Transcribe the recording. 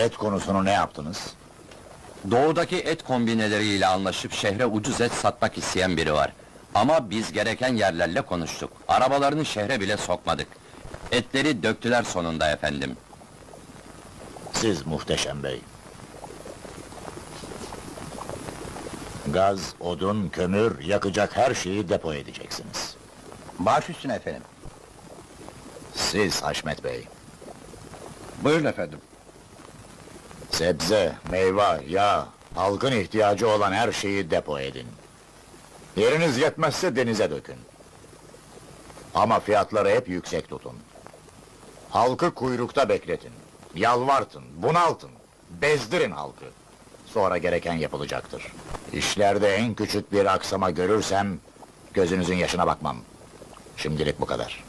Et konusunu ne yaptınız? Doğudaki et kombineleriyle anlaşıp şehre ucuz et satmak isteyen biri var. Ama biz gereken yerlerle konuştuk. Arabalarını şehre bile sokmadık. Etleri döktüler sonunda efendim. Siz muhteşem bey. Gaz, odun, kömür, yakacak her şeyi depo edeceksiniz. Baş üstüne efendim. Siz Haşmet bey. Buyurun efendim. Sebze, meyve, yağ, halkın ihtiyacı olan her şeyi depo edin. Yeriniz yetmezse denize dökün. Ama fiyatları hep yüksek tutun. Halkı kuyrukta bekletin. Yalvartın, bunaltın, bezdirin halkı. Sonra gereken yapılacaktır. İşlerde en küçük bir aksama görürsem, gözünüzün yaşına bakmam. Şimdilik bu kadar.